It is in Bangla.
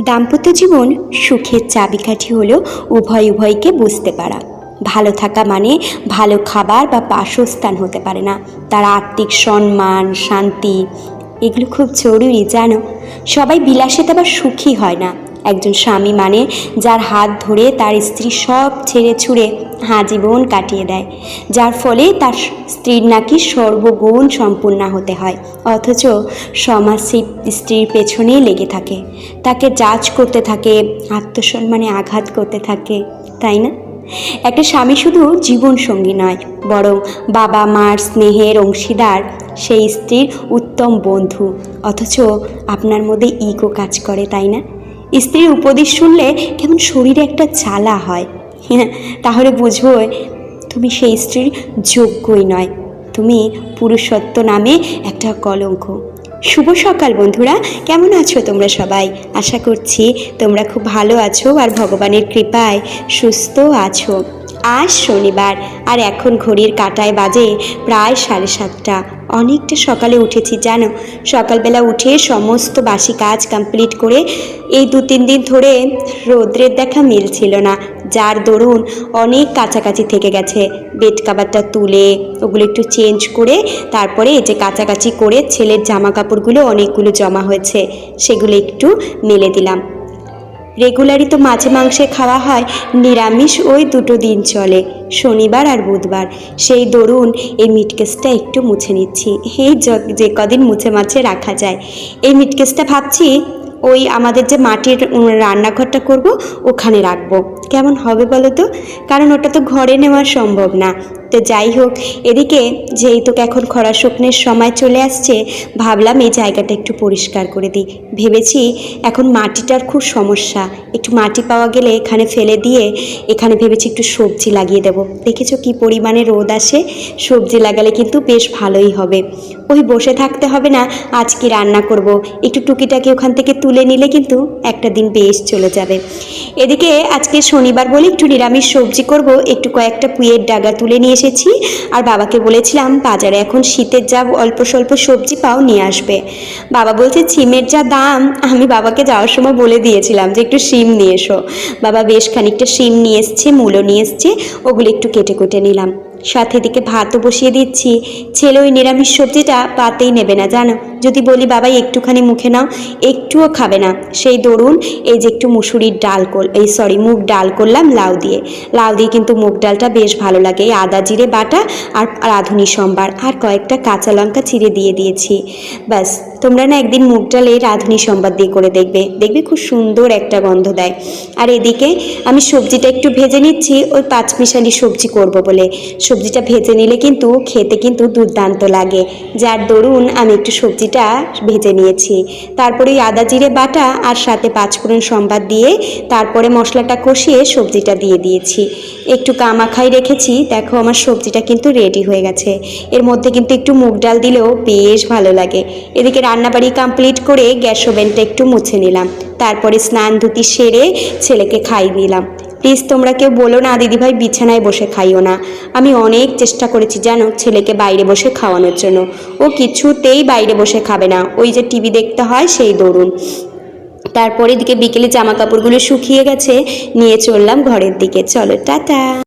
দাম্পত্য জীবন সুখের চাবিকাঠি হলো উভয় উভয়কে বুঝতে পারা। ভালো থাকা মানে ভালো খাবার বা বাসস্থান হতে পারে না। তার আর্থিক সম্মান, শান্তি, এগুলো খুব জরুরি, জানো? সবাই বিলাসিতা আবার সুখী হয় না। একজন স্বামী মানে যার হাত ধরে তার স্ত্রী সব ছেড়ে ছুড়ে জীবন কাটিয়ে দেয়, যার ফলে তার স্ত্রীর নাকি সর্বগুণ সম্পূর্ণ হতে হয়, অথচ সমাজ সেই স্ত্রীর পেছনেই লেগে থাকে, তাকে জাজ করতে থাকে, আত্মসম্মানে আঘাত করতে থাকে, তাই না? একটা স্বামী শুধু জীবন সঙ্গী নয়, বরং বাবা মার স্নেহের অংশীদার, সেই স্ত্রীর উত্তম বন্ধু, অথচ আপনার মধ্যে ইগো কাজ করে, তাই না? স্ত্রীর উপদেশ শুনলে কেমন শরীরে একটা চালা হয়। হ্যাঁ তাহলে বুঝব তুমি সেই স্ত্রীর যোগ্যই নয়। তুমি পুরুষত্ব নামে একটা কলঙ্ক। শুভ সকাল বন্ধুরা, কেমন আছো তোমরা সবাই? আশা করছি তোমরা খুব ভালো আছো আর ভগবানের কৃপায় সুস্থ আছো। আজ শনিবার, আর এখন ঘড়ির কাটায় বাজে প্রায় সাড়ে সাতটা। অনেকটা সকালে উঠেছি, জানো? সকালবেলা উঠে সমস্ত বাসি কাজ কমপ্লিট করে এই দু তিন দিন ধরে রৌদ্রের দেখা মিলছিল না, যার দরুন অনেক কাছাকাছি থেকে গেছে। বেড কাভারটা তুলে ওগুলো একটু চেঞ্জ করে তারপরে এই যে কাছাকাছি করে ছেলের জামা কাপড়গুলো অনেকগুলো জমা হয়েছে, সেগুলো একটু মেলে দিলাম। রেগুলারই তো মাছে মাংসে খাওয়া হয়, নিরামিষ ওই দুটো দিন চলে, শনিবার আর বুধবার। সেই দরুন এই মিটকেসটা একটু মুছে নিচ্ছি। এই যে কদিন মুছে মাছে রাখা যায়। এই মিটকেসটা ভাবছি, ওই আমাদের যে মাটির রান্নাঘরটা করব, ওখানে রাখব। কেমন হবে বলো তো? কারণ ওটা তো ঘরে নেওয়া সম্ভব না। তো যাই হোক। এদিকে যেহেতু এখন খরা শুকনের সময় চলে আসছে, ভাবলাম এই জায়গাটা একটু পরিষ্কার করে দিই। ভেবেছি এখন মাটিটার খুব সমস্যা। একটু মাটি পাওয়া গেলে এখানে ফেলে দিয়ে এখানে ভেবেছি একটু সবজি লাগিয়ে দেবো। দেখেছ কি পরিমাণে রোদ আসে? সবজি লাগালে কিন্তু বেশ ভালোই হবে। ওই বসে থাকতে হবে না, আজ কি রান্না করব? একটু টুকিটাকি ওখান থেকে তুলে নিলে কিন্তু একটা দিন বেশ চলে যাবে। এদিকে আজকে শনিবার বলে একটু নিরামিষ সবজি করব, একটু কয়েকটা পুঁয়ের ডাগা তুলে নিয়ে এসেছি। আর বাবাকে বলেছিলাম, বাজারে এখন শীতের যা অল্প স্বল্প সবজি পাও, নিয়ে আসবে। বাবা বলছে সিমের যা দাম, আমি বাবাকে যাওয়ার সময় বলে দিয়েছিলাম যে, একটু শিম নিয়ে এসো। বাবা বেশ খানিকটা শিম নিয়ে এসছে, মূলো নিয়ে এসছে, ওগুলো একটু কেটে কুটে নিলাম। সাথে দিকে ভাতও বসিয়ে দিচ্ছি। ছেলে ওই নিরামিষ সবজিটা পাতেই নেবে না, জানো? যদি বলি বাবা একটুখানি মুখে নাও, একটুও খাবে না। সেই দরুন এই যে একটু মুসুরির ডাল কর এই সরি মুগ ডাল করলাম লাউ দিয়ে। লাউ দিয়ে কিন্তু মুগ ডালটা বেশ ভালো লাগে। এই আদা, জিরে, বাটা আর রাঁধুনি সম্বার আর কয়েকটা কাঁচা লঙ্কা চিড়ে দিয়ে দিয়েছি। ব্যাস, তোমরা না একদিন মুগ ডালে রাঁধুনি সম্বাদ দিয়ে করে দেখবে। দেখবে খুব সুন্দর একটা গন্ধ দেয়। আর এদিকে আমি সবজিটা একটু ভেজে নিচ্ছি, ওই পাঁচমিশালি সবজি করব বলে। সবজিটা ভেজে নিলে কিন্তু খেতে কিন্তু দুর্দান্ত লাগে। যার দরুন আমি একটু সবজিটা ভেজে নিয়েছি। তারপরে ওই আদা জিরে বাটা আর সাথে পাঁচফোড়ন সম্বাদ দিয়ে তারপরে মশলাটা কষিয়ে সবজিটা দিয়ে দিয়েছি। একটু কামাখাই রেখেছি, দেখো আমার সবজিটা কিন্তু রেডি হয়ে গেছে। এর মধ্যে কিন্তু একটু মুগ ডাল দিলেও বেশ ভালো লাগে। এদিকে রান্নাবাড়ি কমপ্লিট করে গ্যাস ওভেনটা একটু মুছে নিলাম। তারপরে স্নান ধুতি সেরে ছেলেকে খাই দিলাম। প্লিজ তোমরা কেউ বলো না, দিদিভাই বিছানায় বসে খাইও না। আমি অনেক চেষ্টা করেছি জানো ছেলেকে বাইরে বসে খাওয়ানোর জন্য। ও কিছুতেই বাইরে বসে খাবে না। ওই যে টিভি দেখতে হয় সেই দরুন। তারপরে দিকে বিকেলে জামা কাপড়গুলো শুকিয়ে গেছে, নিয়ে চললাম ঘরের দিকে। চলো, টাটা।